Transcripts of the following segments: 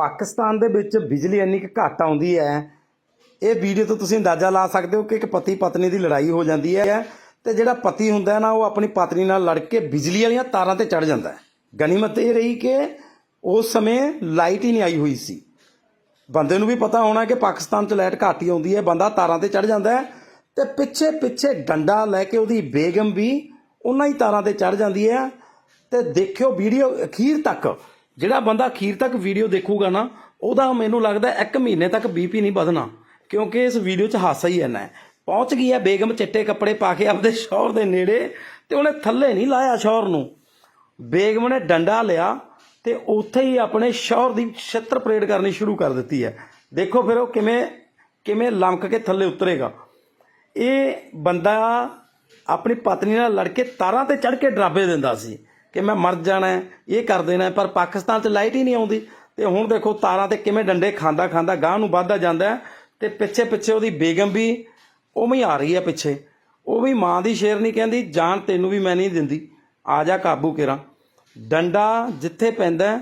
ਪਾਕਿਸਤਾਨ ਦੇ ਵਿੱਚ ਬਿਜਲੀ ਇੰਨੀ ਕੁ ਘੱਟ ਆਉਂਦੀ ਹੈ, ਇਹ ਵੀਡੀਓ ਤੋਂ ਤੁਸੀਂ ਅੰਦਾਜ਼ਾ ਲਾ ਸਕਦੇ ਹੋ ਕਿ ਇੱਕ ਪਤੀ ਪਤਨੀ ਦੀ ਲੜਾਈ ਹੋ ਜਾਂਦੀ ਹੈ ਤੇ ਜਿਹੜਾ ਪਤੀ ਹੁੰਦਾ ਹੈ ਨਾ, ਉਹ ਆਪਣੀ ਪਤਨੀ ਨਾਲ ਲੜ ਕੇ ਬਿਜਲੀ ਵਾਲੀਆਂ ਤਾਰਾਂ ਤੇ ਚੜ ਜਾਂਦਾ ਹੈ। ਗਨੀਮਤ ਇਹ ਰਹੀ ਕਿ ਉਸ ਸਮੇਂ ਲਾਈਟ ਹੀ ਨਹੀਂ ਆਈ ਹੋਈ ਸੀ। ਬੰਦੇ ਨੂੰ ਵੀ ਪਤਾ ਹੋਣਾ ਕਿ ਪਾਕਿਸਤਾਨ 'ਚ ਲਾਈਟ ਘੱਟ ਹੀ ਆਉਂਦੀ ਹੈ, ਬੰਦਾ ਤਾਰਾਂ ਤੇ ਚੜ ਜਾਂਦਾ ਹੈ ਤੇ ਪਿੱਛੇ ਪਿੱਛੇ ਡੰਡਾ ਲੈ ਕੇ ਉਹਦੀ ਬੇਗਮ ਵੀ ਉਹਨਾਂ ਹੀ ਤਾਰਾਂ ਤੇ ਚੜ ਜਾਂਦੀ ਹੈ। ਤੇ ਦੇਖਿਓ ਵੀਡੀਓ ਅਖੀਰ ਤੱਕ ਜਿਹੜਾ ਬੰਦਾ ਅਖੀਰ ਤੱਕ ਵੀਡੀਓ ਦੇਖੂਗਾ ਨਾ, ਉਹਦਾ ਮੈਨੂੰ ਲੱਗਦਾ ਇੱਕ ਮਹੀਨੇ ਤੱਕ ਬੀਪੀ ਨਹੀਂ ਵਧਣਾ, ਕਿਉਂਕਿ ਇਸ ਵੀਡੀਓ 'ਚ ਹਾਸਾ ਹੀ ਇੰਨਾ ਹੈ। ਪਹੁੰਚ ਗਈ ਹੈ ਬੇਗਮ ਚਿੱਟੇ ਕੱਪੜੇ ਪਾ ਕੇ ਆਪਦੇ ਸ਼ੌਹਰ ਦੇ ਨੇੜੇ ਤੇ ਉਹਨੇ ਥੱਲੇ ਨਹੀਂ ਲਾਇਆ ਸ਼ੌਹਰ ਨੂੰ। ਬੇਗਮ ਨੇ ਡੰਡਾ ਲਿਆ ਤੇ ਉੱਥੇ ਹੀ ਆਪਣੇ ਸ਼ੌਹਰ ਦੀ ਛਿੱਤਰ ਪਰੇਡ ਕਰਨੀ ਸ਼ੁਰੂ ਕਰ ਦਿੱਤੀ ਹੈ। ਦੇਖੋ ਫਿਰ ਉਹ ਕਿਵੇਂ ਕਿਵੇਂ ਲਮਕ ਕੇ ਥੱਲੇ ਉਤਰੇਗਾ। ਇਹ ਬੰਦਾ ਆਪਣੀ ਪਤਨੀ ਨਾਲ ਲੜ ਕੇ ਤਾਰਾਂ ਤੇ ਚੜ ਕੇ ਡਰਾਬੇ ਦਿੰਦਾ ਸੀ। ਕਿ ਮੈਂ ਮਰ ਜਾਣਾ ਇਹ ਕਰ ਦੇਣਾ ਪਰ ਪਾਕਿਸਤਾਨ 'ਚ ਲਾਈਟ ਹੀ ਨਹੀਂ ਆਉਂਦੀ। ਤੇ ਹੁਣ ਦੇਖੋ ਤਾਰਾਂ ਤੇ ਕਿਵੇਂ ਡੰਡੇ ਖਾਂਦਾ ਖਾਂਦਾ ਗਾਂ ਨੂੰ ਵੱਧਦਾ ਜਾਂਦਾ ਹੈ ਤੇ ਪਿੱਛੇ ਪਿੱਛੇ ਉਹਦੀ ਬੇਗਮ ਵੀ ਉਵੇਂ ਹੀ ਆ ਰਹੀ ਹੈ ਪਿੱਛੇ। ਉਹ ਵੀ ਮਾਂ ਦੀ ਸ਼ੇਰ ਨਹੀਂ ਕਹਿੰਦੀ, ਜਾਨ ਤੈਨੂੰ ਵੀ ਮੈਂ ਨਹੀਂ ਦਿੰਦੀ। ਆ ਜਾ ਕਾਬੂ ਕਰਾਂ। ਡੰਡਾ ਜਿੱਥੇ ਪੈਂਦਾ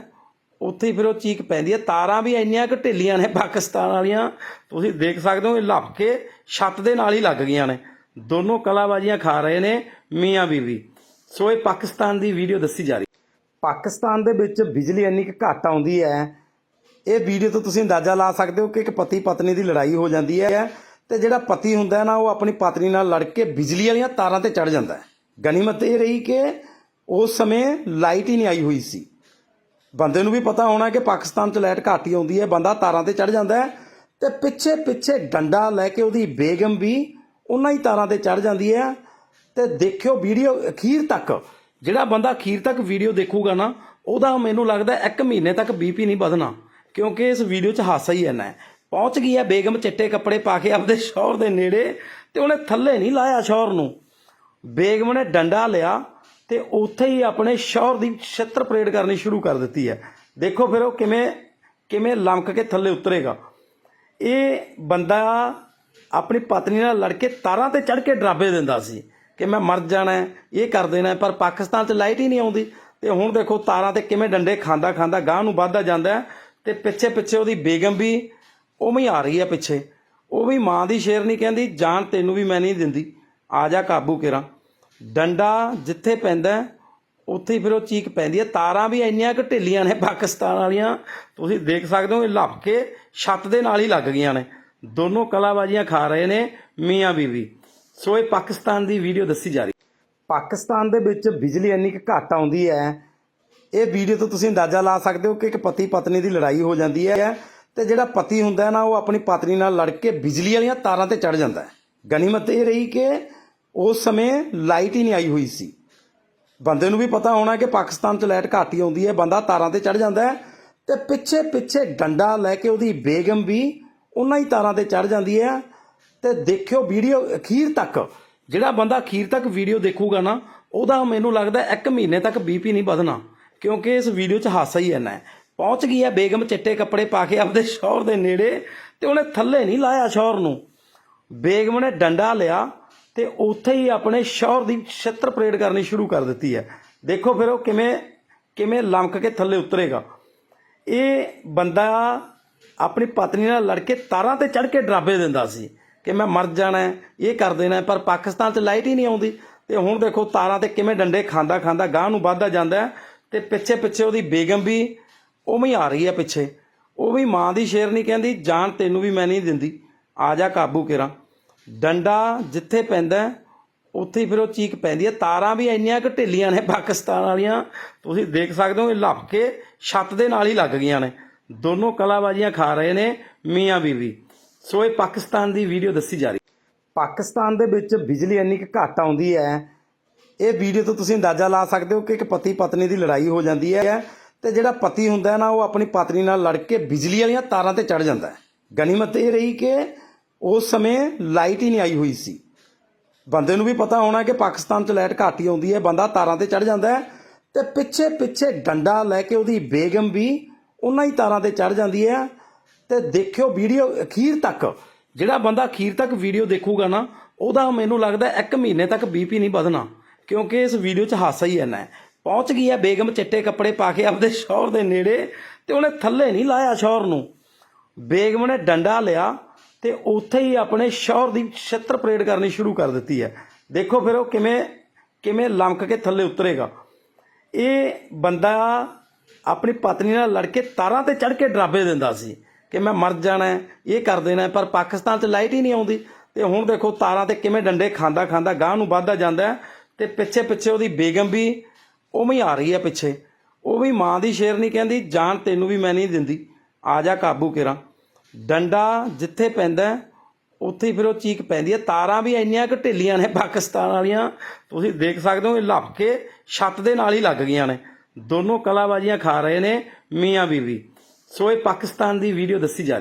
ਉੱਥੇ ਫਿਰ ਉਹ ਚੀਕ ਪੈਂਦੀ ਹੈ। ਤਾਰਾਂ ਵੀ ਇੰਨੀਆਂ ਕੁ ਢਿੱਲੀਆਂ ਨੇ ਪਾਕਿਸਤਾਨ ਵਾਲੀਆਂ, ਤੁਸੀਂ ਦੇਖ ਸਕਦੇ ਹੋ ਇਹ ਲੱਭ ਕੇ ਛੱਤ ਦੇ ਨਾਲ ਹੀ ਲੱਗ ਗਈਆਂ ਨੇ। ਦੋਨੋਂ ਕਲਾਬਾਜ਼ੀਆਂ ਖਾ ਰਹੇ ਨੇ ਮੀਆਂ ਬੀਵੀ। ਸੋ ਇਹ ਪਾਕਿਸਤਾਨ ਦੀ ਵੀਡੀਓ ਦੱਸੀ ਜਾ ਰਹੀ ਪਾਕਿਸਤਾਨ ਦੇ ਵਿੱਚ ਬਿਜਲੀ ਇੰਨੀ ਕੁ ਘੱਟ ਆਉਂਦੀ ਹੈ। ਇਹ ਵੀਡੀਓ ਤੋਂ ਤੁਸੀਂ ਅੰਦਾਜ਼ਾ ਲਾ ਸਕਦੇ ਹੋ ਕਿ ਇੱਕ ਪਤੀ ਪਤਨੀ ਦੀ ਲੜਾਈ ਹੋ ਜਾਂਦੀ ਹੈ ਤੇ ਜਿਹੜਾ ਪਤੀ ਹੁੰਦਾ ਨਾ, ਉਹ ਆਪਣੀ ਪਤਨੀ ਨਾਲ ਲੜ ਕੇ ਬਿਜਲੀ ਵਾਲੀਆਂ ਤਾਰਾਂ ਤੇ ਚੜ ਜਾਂਦਾ ਹੈ। ਗਨੀਮਤ ਇਹ ਰਹੀ ਕਿ ਉਸ ਸਮੇਂ ਲਾਈਟ ਹੀ ਨਹੀਂ ਆਈ ਹੋਈ ਸੀ। ਬੰਦੇ ਨੂੰ ਵੀ ਪਤਾ ਹੋਣਾ ਕਿ ਪਾਕਿਸਤਾਨ 'ਚ ਲਾਈਟ ਘੱਟ ਹੀ ਆਉਂਦੀ ਹੈ, ਬੰਦਾ ਤਾਰਾਂ ਤੇ ਚੜ ਜਾਂਦਾ ਹੈ ਤੇ ਪਿੱਛੇ ਪਿੱਛੇ ਡੰਡਾ ਲੈ ਕੇ ਉਹਦੀ ਬੇਗਮ ਵੀ ਉਹਨਾਂ ਹੀ ਤਾਰਾਂ ਤੇ ਚੜ ਜਾਂਦੀ ਹੈ। ਤੇ ਦੇਖਿਓ ਵੀਡੀਓ ਅਖੀਰ ਤੱਕ, ਜਿਹੜਾ ਬੰਦਾ ਅਖੀਰ ਤੱਕ ਵੀਡੀਓ ਦੇਖੂਗਾ ਨਾ, ਉਹਦਾ ਮੈਨੂੰ ਲੱਗਦਾ ਇੱਕ ਮਹੀਨੇ ਤੱਕ ਬੀਪੀ ਨਹੀਂ ਵਧਣਾ, ਕਿਉਂਕਿ ਇਸ ਵੀਡੀਓ 'ਚ ਹਾਸਾ ਹੀ ਇੰਨਾ ਪਹੁੰਚ ਗਈ ਹੈ ਬੇਗਮ ਚਿੱਟੇ ਕੱਪੜੇ ਪਾ ਕੇ ਆਪਦੇ ਸ਼ੌਹਰ ਦੇ ਨੇੜੇ, ਤੇ ਉਹਨੇ ਥੱਲੇ ਨਹੀਂ ਲਾਇਆ ਸ਼ੌਹਰ ਨੂੰ। ਬੇਗਮ ਨੇ ਡੰਡਾ ਲਿਆ ਤੇ ਉੱਥੇ ਹੀ ਆਪਣੇ ਸ਼ੌਹਰ ਦੀ ਛਿੱਤਰ ਪਰੇਡ ਕਰਨੀ ਸ਼ੁਰੂ ਕਰ ਦਿੱਤੀ ਹੈ। ਦੇਖੋ ਫਿਰ ਉਹ ਕਿਵੇਂ ਕਿਵੇਂ ਲਮਕ ਕੇ ਥੱਲੇ ਉਤਰੇਗਾ। ਇਹ ਬੰਦਾ ਆਪਣੀ ਪਤਨੀ ਨਾਲ ਲੜ ਕੇ ਤਾਰਾਂ ਤੇ ਚੜ ਕੇ ਡਰਾਬੇ ਦਿੰਦਾ ਸੀ। ਕਿ ਮੈਂ ਮਰ ਜਾਣਾ ਇਹ ਕਰ ਦੇਣਾ ਪਰ ਪਾਕਿਸਤਾਨ 'ਚ ਲਾਈਟ ਹੀ ਨਹੀਂ ਆਉਂਦੀ। ਤੇ ਹੁਣ ਦੇਖੋ ਤਾਰਾਂ ਤੇ ਕਿਵੇਂ ਡੰਡੇ ਖਾਂਦਾ ਖਾਂਦਾ ਗਾਂ ਨੂੰ ਵੱਧਦਾ ਜਾਂਦਾ ਹੈ ਤੇ ਪਿੱਛੇ ਪਿੱਛੇ ਉਹਦੀ ਬੇਗਮ ਵੀ ਉਵੇਂ ਹੀ ਆ ਰਹੀ ਹੈ ਪਿੱਛੇ। ਉਹ ਵੀ ਮਾਂ ਦੀ ਸ਼ੇਰ ਨਹੀਂ ਕਹਿੰਦੀ, ਜਾਨ ਤੈਨੂੰ ਵੀ ਮੈਂ ਨਹੀਂ ਦਿੰਦੀ। ਆ ਜਾ ਕਾਬੂ ਕਰਾਂ। ਡੰਡਾ ਜਿੱਥੇ ਪੈਂਦਾ ਉੱਥੇ ਹੀ ਫਿਰ ਉਹ ਚੀਕ ਪੈਂਦੀ ਹੈ। ਤਾਰਾਂ ਵੀ ਇੰਨੀਆਂ ਕੁ ਢਿੱਲੀਆਂ ਨੇ ਪਾਕਿਸਤਾਨ ਵਾਲੀਆਂ, ਤੁਸੀਂ ਦੇਖ ਸਕਦੇ ਹੋ ਇਹ ਲੱਭ ਕੇ ਛੱਤ ਦੇ ਨਾਲ ਹੀ ਲੱਗ ਗਈਆਂ ਨੇ। ਦੋਨੋਂ ਕਲਾਬਾਜ਼ੀਆਂ ਖਾ ਰਹੇ ਨੇ ਮੀਆਂ ਬੀਵੀ। ਸੋ ਇਹ ਪਾਕਿਸਤਾਨ ਦੀ ਵੀਡੀਓ ਦੱਸੀ ਜਾ ਰਹੀ ਪਾਕਿਸਤਾਨ ਦੇ ਵਿੱਚ ਬਿਜਲੀ ਇੰਨੀ ਕੁ ਘੱਟ ਆਉਂਦੀ ਹੈ, ਇਹ ਵੀਡੀਓ ਤੋਂ ਤੁਸੀਂ ਅੰਦਾਜ਼ਾ ਲਾ ਸਕਦੇ ਹੋ ਕਿ ਇੱਕ ਪਤੀ ਪਤਨੀ ਦੀ ਲੜਾਈ ਹੋ ਜਾਂਦੀ ਹੈ ਤੇ ਜਿਹੜਾ ਪਤੀ ਹੁੰਦਾ ਨਾ, ਉਹ ਆਪਣੀ ਪਤਨੀ ਨਾਲ ਲੜ ਕੇ ਬਿਜਲੀ ਵਾਲੀਆਂ ਤਾਰਾਂ ਤੇ ਚੜ ਜਾਂਦਾ ਹੈ। ਗਨੀਮਤ ਇਹ ਰਹੀ ਕਿ ਉਸ ਸਮੇਂ ਲਾਈਟ ਹੀ ਨਹੀਂ ਆਈ ਹੋਈ ਸੀ। ਬੰਦੇ ਨੂੰ ਵੀ ਪਤਾ ਹੋਣਾ ਕਿ ਪਾਕਿਸਤਾਨ 'ਚ ਲਾਈਟ ਘੱਟ ਹੀ ਆਉਂਦੀ ਹੈ, ਬੰਦਾ ਤਾਰਾਂ ਤੇ ਚੜ ਜਾਂਦਾ ਹੈ ਤੇ ਪਿੱਛੇ ਪਿੱਛੇ ਡੰਡਾ ਲੈ ਕੇ ਉਹਦੀ ਬੇਗਮ ਵੀ ਉਹਨਾਂ ਹੀ ਤਾਰਾਂ ਤੇ ਚੜ ਜਾਂਦੀ ਹੈ। ਤੇ ਦੇਖਿਓ ਵੀਡੀਓ ਅਖੀਰ ਤੱਕ, ਜਿਹੜਾ ਬੰਦਾ ਅਖੀਰ ਤੱਕ ਵੀਡੀਓ ਦੇਖੂਗਾ ਨਾ, ਉਹਦਾ ਮੈਨੂੰ ਲੱਗਦਾ ਇੱਕ ਮਹੀਨੇ ਤੱਕ ਬੀਪੀ ਨਹੀਂ ਵਧਣਾ, ਕਿਉਂਕਿ ਇਸ ਵੀਡੀਓ 'ਚ ਹਾਸਾ ਹੀ ਇੰਨਾ ਹੈ। ਪਹੁੰਚ ਗਈ ਹੈ ਬੇਗਮ ਚਿੱਟੇ ਕੱਪੜੇ ਪਾ ਕੇ ਆਪਦੇ ਸ਼ੌਹਰ ਦੇ ਨੇੜੇ ਤੇ ਉਹਨੇ ਥੱਲੇ ਨਹੀਂ ਲਾਇਆ ਸ਼ੌਹਰ ਨੂੰ। ਬੇਗਮ ਨੇ ਡੰਡਾ ਲਿਆ ਤੇ ਉੱਥੇ ਹੀ ਆਪਣੇ ਸ਼ੌਹਰ ਦੀ ਛਿੱਤਰ ਪਰੇਡ ਕਰਨੀ ਸ਼ੁਰੂ ਕਰ ਦਿੱਤੀ ਹੈ। ਦੇਖੋ ਫਿਰ ਉਹ ਕਿਵੇਂ ਕਿਵੇਂ ਲਮਕ ਕੇ ਥੱਲੇ ਉਤਰੇਗਾ। ਇਹ ਬੰਦਾ ਆਪਣੀ ਪਤਨੀ ਨਾਲ ਲੜ ਕੇ ਤਾਰਾਂ ਤੇ ਚੜ ਕੇ ਡਰਾਬੇ ਦਿੰਦਾ ਸੀ। ਕਿ ਮੈਂ ਮਰ ਜਾਣਾ ਇਹ ਕਰ ਦੇਣਾ ਪਰ ਪਾਕਿਸਤਾਨ 'ਚ ਲਾਈਟ ਹੀ ਨਹੀਂ ਆਉਂਦੀ। ਤੇ ਹੁਣ ਦੇਖੋ ਤਾਰਾਂ ਤੇ ਕਿਵੇਂ ਡੰਡੇ ਖਾਂਦਾ ਖਾਂਦਾ ਗਾਂ ਨੂੰ ਵੱਧਦਾ ਜਾਂਦਾ ਹੈ ਤੇ ਪਿੱਛੇ ਪਿੱਛੇ ਉਹਦੀ ਬੇਗਮ ਵੀ ਉਵੇਂ ਹੀ ਆ ਰਹੀ ਹੈ ਪਿੱਛੇ। ਉਹ ਵੀ ਮਾਂ ਦੀ ਸ਼ੇਰ ਨਹੀਂ ਕਹਿੰਦੀ, ਜਾਨ ਤੈਨੂੰ ਵੀ ਮੈਂ ਨਹੀਂ ਦਿੰਦੀ। ਆ ਜਾ ਕਾਬੂ ਕਰਾਂ। ਡੰਡਾ ਜਿੱਥੇ ਪੈਂਦਾ ਉੱਥੇ ਫਿਰ ਉਹ ਚੀਕ ਪੈਂਦੀ ਹੈ। ਤਾਰਾਂ ਵੀ ਇੰਨੀਆਂ ਕੁ ਢਿੱਲੀਆਂ ਨੇ ਪਾਕਿਸਤਾਨ ਵਾਲੀਆਂ, ਤੁਸੀਂ ਦੇਖ ਸਕਦੇ ਹੋ ਇਹ ਲੱਭ ਕੇ ਛੱਤ ਦੇ ਨਾਲ ਹੀ ਲੱਗ ਗਈਆਂ ਨੇ। ਦੋਨੋਂ ਕਲਾਬਾਜ਼ੀਆਂ ਖਾ ਰਹੇ ਨੇ ਮੀਆਂ ਬੀਵੀ। ਸੋ ਇਹ ਪਾਕਿਸਤਾਨ ਦੀ ਵੀਡੀਓ ਦੱਸੀ ਜਾ ਰਹੀ ਪਾਕਿਸਤਾਨ ਦੇ ਵਿੱਚ ਬਿਜਲੀ ਇੰਨੀ ਕੁ ਘੱਟ ਆਉਂਦੀ ਹੈ। ਇਹ ਵੀਡੀਓ ਤੋਂ ਤੁਸੀਂ ਅੰਦਾਜ਼ਾ ਲਾ ਸਕਦੇ ਹੋ ਕਿ ਇੱਕ ਪਤੀ ਪਤਨੀ ਦੀ ਲੜਾਈ ਹੋ ਜਾਂਦੀ ਹੈ ਤੇ ਜਿਹੜਾ ਪਤੀ ਹੁੰਦਾ ਹੈ ਨਾ, ਉਹ ਆਪਣੀ ਪਤਨੀ ਨਾਲ ਲੜ ਕੇ ਬਿਜਲੀ ਵਾਲੀਆਂ ਤਾਰਾਂ ਤੇ ਚੜ ਜਾਂਦਾ ਹੈ। ਗਨੀਮਤ ਇਹ ਰਹੀ ਕਿ ਉਸ ਸਮੇਂ ਲਾਈਟ ਹੀ ਨਹੀਂ ਆਈ ਹੋਈ ਸੀ। ਬੰਦੇ ਨੂੰ ਵੀ ਪਤਾ ਹੋਣਾ ਕਿ ਪਾਕਿਸਤਾਨ 'ਚ ਲਾਈਟ ਘੱਟ ਹੀ ਆਉਂਦੀ ਹੈ, ਬੰਦਾ ਤਾਰਾਂ ਤੇ ਚੜ ਜਾਂਦਾ ਹੈ ਤੇ ਪਿੱਛੇ ਪਿੱਛੇ ਡੰਡਾ ਲੈ ਕੇ ਉਹਦੀ ਬੇਗਮ ਵੀ ਉਹਨਾਂ ਹੀ ਤਾਰਾਂ ਤੇ ਚੜ ਜਾਂਦੀ ਹੈ। ਤੇ ਦੇਖਿਓ ਵੀਡੀਓ ਅਖੀਰ ਤੱਕ, ਜਿਹੜਾ ਬੰਦਾ ਅਖੀਰ ਤੱਕ ਵੀਡੀਓ ਦੇਖੂਗਾ ਨਾ, ਉਹਦਾ ਮੈਨੂੰ ਲੱਗਦਾ ਇੱਕ ਮਹੀਨੇ ਤੱਕ ਬੀਪੀ ਨਹੀਂ ਵਧਣਾ, ਕਿਉਂਕਿ ਇਸ ਵੀਡੀਓ 'ਚ ਹਾਸਾ ਹੀ ਇੰਨਾ ਹੈ। ਪਹੁੰਚ ਗਈ ਹੈ ਬੇਗਮ ਚਿੱਟੇ ਕੱਪੜੇ ਪਾ ਕੇ ਆਪਦੇ ਸ਼ੌਹਰ ਦੇ ਨੇੜੇ ਤੇ ਉਹਨੇ ਥੱਲੇ ਨਹੀਂ ਲਾਇਆ ਸ਼ੌਹਰ ਨੂੰ। ਬੇਗਮ ਨੇ ਡੰਡਾ ਲਿਆ ਤੇ ਉੱਥੇ ਹੀ ਆਪਣੇ ਸ਼ੌਹਰ ਦੀ ਛਿੱਤਰ ਪਰੇਡ ਕਰਨੀ ਸ਼ੁਰੂ ਕਰ ਦਿੱਤੀ ਹੈ। ਦੇਖੋ ਫਿਰ ਉਹ ਕਿਵੇਂ ਕਿਵੇਂ ਲਮਕ ਕੇ ਥੱਲੇ ਉਤਰੇਗਾ। ਇਹ ਬੰਦਾ ਆਪਣੀ ਪਤਨੀ ਨਾਲ ਲੜ ਕੇ ਤਾਰਾਂ ਤੇ ਚੜ ਕੇ ਡਰਾਬੇ ਦਿੰਦਾ ਸੀ। ਕਿ ਮੈਂ ਮਰ ਜਾਣਾ ਇਹ ਕਰ ਦੇਣਾ ਪਰ ਪਾਕਿਸਤਾਨ 'ਚ ਲਾਈਟ ਹੀ ਨਹੀਂ ਆਉਂਦੀ। ਤੇ ਹੁਣ ਦੇਖੋ ਤਾਰਾਂ ਤੇ ਕਿਵੇਂ ਡੰਡੇ ਖਾਂਦਾ ਖਾਂਦਾ ਗਾਂ ਨੂੰ ਵੱਧਦਾ ਜਾਂਦਾ ਹੈ ਤੇ ਪਿੱਛੇ ਪਿੱਛੇ ਉਹਦੀ ਬੇਗਮ ਵੀ ਉਵੇਂ ਹੀ ਆ ਰਹੀ ਹੈ ਪਿੱਛੇ। ਉਹ ਵੀ ਮਾਂ ਦੀ ਸ਼ੇਰ ਨਹੀਂ ਕਹਿੰਦੀ, ਜਾਨ ਤੈਨੂੰ ਵੀ ਮੈਂ ਨਹੀਂ ਦਿੰਦੀ। ਆ ਜਾ ਕਾਬੂ ਕਰਾਂ। ਡੰਡਾ ਜਿੱਥੇ ਪੈਂਦਾ ਉੱਥੇ ਫਿਰ ਉਹ ਚੀਕ ਪੈਂਦੀ ਹੈ। ਤਾਰਾਂ ਵੀ ਇੰਨੀਆਂ ਕੁ ਢਿੱਲੀਆਂ ਨੇ ਪਾਕਿਸਤਾਨ ਵਾਲੀਆਂ, ਤੁਸੀਂ ਦੇਖ ਸਕਦੇ ਹੋ ਇਹ ਲੱਭ ਕੇ ਛੱਤ ਦੇ ਨਾਲ ਹੀ ਲੱਗ ਗਈਆਂ ਨੇ। ਦੋਨੋਂ ਕਲਾਬਾਜ਼ੀਆਂ ਖਾ ਰਹੇ ਨੇ ਮੀਆਂ ਬੀਵੀ। ਸੋ ਇਹ ਪਾਕਿਸਤਾਨ ਦੀ ਵੀਡੀਓ ਦੱਸੀ ਜਾ